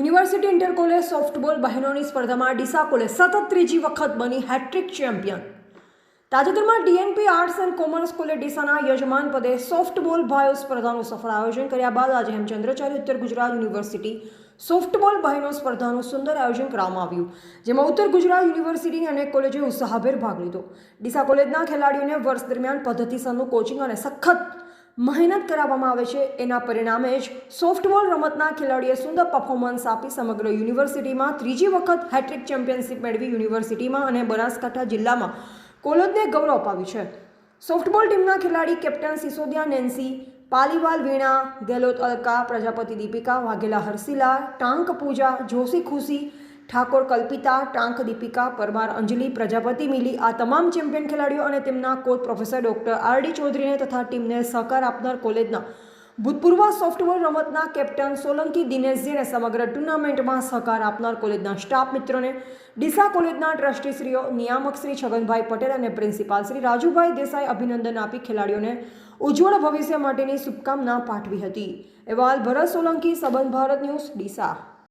University inter college softball બહેનોની સ્પર્ધામાં Deesa college સતત ત્રીજી વખત બની હેટ્રિક ચેમ્પિયન. તાજેતરમાં DNP arts and commerce college ડીસાના યજમાન પદે સોફ્ટબોલ ભાઈઓ સ્પર્ધાનું સફળ આયોજન કર્યા બાદ આજે હેમચંદ્રાચાર્ય ઉત્તર ગુજરાત યુનિવર્સિટી સોફ્ટબોલ બહેનો સ્પર્ધાનું સુંદર આયોજન કરવામાં આવ્યું, જેમાં ઉત્તર ગુજરાત યુનિવર્સિટીની અનેક કોલેજોએ ઉત્સાહભેર ભાગ લીધો. ડીસા કોલેજના ખેલાડીઓને વર્ષ દરમિયાન પદ્ધતિસરનું કોચિંગ અને સખત મહેનત કરાવવામાં આવે છે. એના પરિણામે જ સોફ્ટબોલ રમતના ખેલાડીએ સુંદર પરફોર્મન્સ આપી સમગ્ર યુનિવર્સિટીમાં ત્રીજી વખત હેટ્રિક ચેમ્પિયનશિપ મેળવી યુનિવર્સિટીમાં અને બનાસકાંઠા જિલ્લામાં કોલોદને ગૌરવ અપાવ્યું છે. સોફ્ટબોલ ટીમના ખેલાડી કેપ્ટન સિસોદિયા નેન્સી, પાલીવાલ વીણા, ગેલોત અલકા, પ્રજાપતિ દીપિકા, વાઘેલા હર્ષિલા ટાંક પૂજા, જોશી ખુશી ઠાકોર કલ્પિતા, ટાંક દીપિકા, પરમાર અંજલિ, પ્રજાપતિ મિલી આ તમામ ચેમ્પિયન ખેલાડીઓ અને તેમના coach professor doctor R D ચૌધરીને તથા ટીમને સહકાર આપનાર કોલેજના ભૂતપૂર્વ સોફ્ટબોલ રમતના કેપ્ટન સોલંકી દિનેશજીને સમગ્ર ટુર્નામેન્ટમાં સહકાર આપનાર કોલેજના સ્ટાફ મિત્રોને ડીસા કોલેજના ટ્રસ્ટીશ્રીઓ નિયામક શ્રી છગનભાઈ પટેલ અને પ્રિન્સિપાલ શ્રી રાજુભાઈ દેસાઈ અભિનંદન આપી ખેલાડીઓને ઉજ્જવળ ભવિષ્ય માટેની શુભકામના પાઠવી હતી. અહેવાલ ભરત સોલંકી, સંબંધ ભારત ન્યૂઝ, ડીસા.